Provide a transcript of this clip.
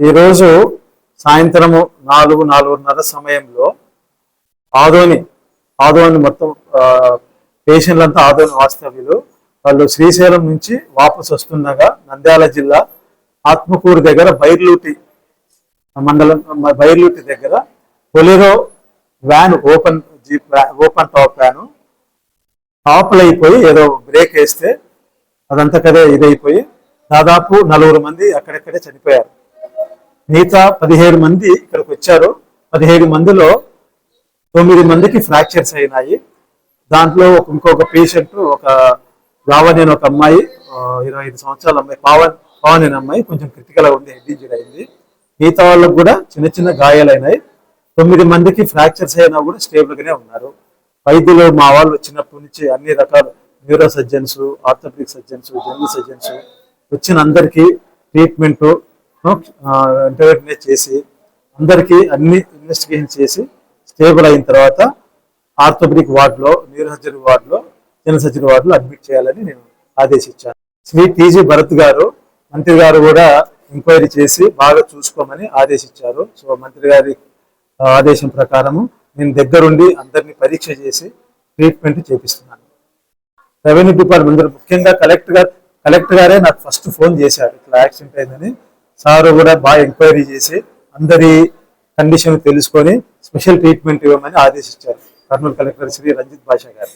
ఈరోజు సాయంత్రము నాలుగు నాలుగున్నర సమయంలో ఆదోని ఆదోని మొత్తం పేషెంట్లంతా ఆదోని వాస్తవ్యులు వాళ్ళు శ్రీశైలం నుంచి వాపసు వస్తుండగా నంద్యాల జిల్లా ఆత్మకూరు దగ్గర బైర్లూటి మండలం బైర్లూటి దగ్గర Bolero van open jeep open top van టాప్లు అయిపోయి ఏదో బ్రేక్ వేస్తే అదంతా కదే ఇదైపోయి దాదాపు నలుగురు మంది అక్కడక్కడే చనిపోయారు. మిగతా పదిహేడు మంది ఇక్కడికి వచ్చారు. పదిహేడు మందిలో తొమ్మిది మందికి ఫ్రాక్చర్స్ అయినాయి. దాంట్లో ఒక ఇంకొక పేషెంట్ ఒక లావణి అనే ఒక అమ్మాయి ఇరవై ఐదు సంవత్సరాల అమ్మాయి పావన్ పావన్ అనే అమ్మాయి కొంచెం క్రిటికల్గా ఉంది హెడ్ ఇంజరీ అయింది. మిగతా వాళ్ళకు కూడా చిన్న చిన్న గాయాలైనాయి. తొమ్మిది మందికి ఫ్రాక్చర్స్ అయినా కూడా స్టేబుల్ గానే ఉన్నారు. వైద్యులు మా వాళ్ళు వచ్చినప్పటి నుంచి అన్ని రకాల neuro surgeons orthopaedic surgeons general surgeons వచ్చిన అందరికీ ట్రీట్మెంట్ ఇంటర్వ్యూ చేసి అందరికీ అన్ని ఇన్వెస్టిగేషన్ చేసి స్టేబుల్ అయిన తర్వాత ఆర్థోపెడిక్ వార్డులో న్యూరో సర్జరీ వార్డులో జనరల్ సర్జరీ వార్డులో అడ్మిట్ చేయాలని నేను ఆదేశించాను. శ్రీ టీజీ భరత్ గారు మంత్రి గారు కూడా ఎంక్వైరీ చేసి బాగా చూసుకోమని ఆదేశించారు. సో మంత్రి గారి ఆదేశం ప్రకారము నేను దగ్గరుండి అందరినీ పరీక్ష చేసి ట్రీట్మెంట్ చేపిస్తున్నాను. రెవెన్యూ డిపార్ట్మెంట్ ముఖ్యంగా కలెక్టర్ గారు కలెక్టర్ గారే నాకు ఫస్ట్ ఫోన్ చేశారు. ఇట్లా యాక్సిడెంట్ అయిందని సార్ కూడా బాగా ఎంక్వైరీ చేసి అందరి కండిషన్ తెలుసుకొని స్పెషల్ ట్రీట్మెంట్ ఇవ్వమని ఆదేశించారు. కర్నూలు కలెక్టర్ శ్రీ రంజిత్ భాషా గారు.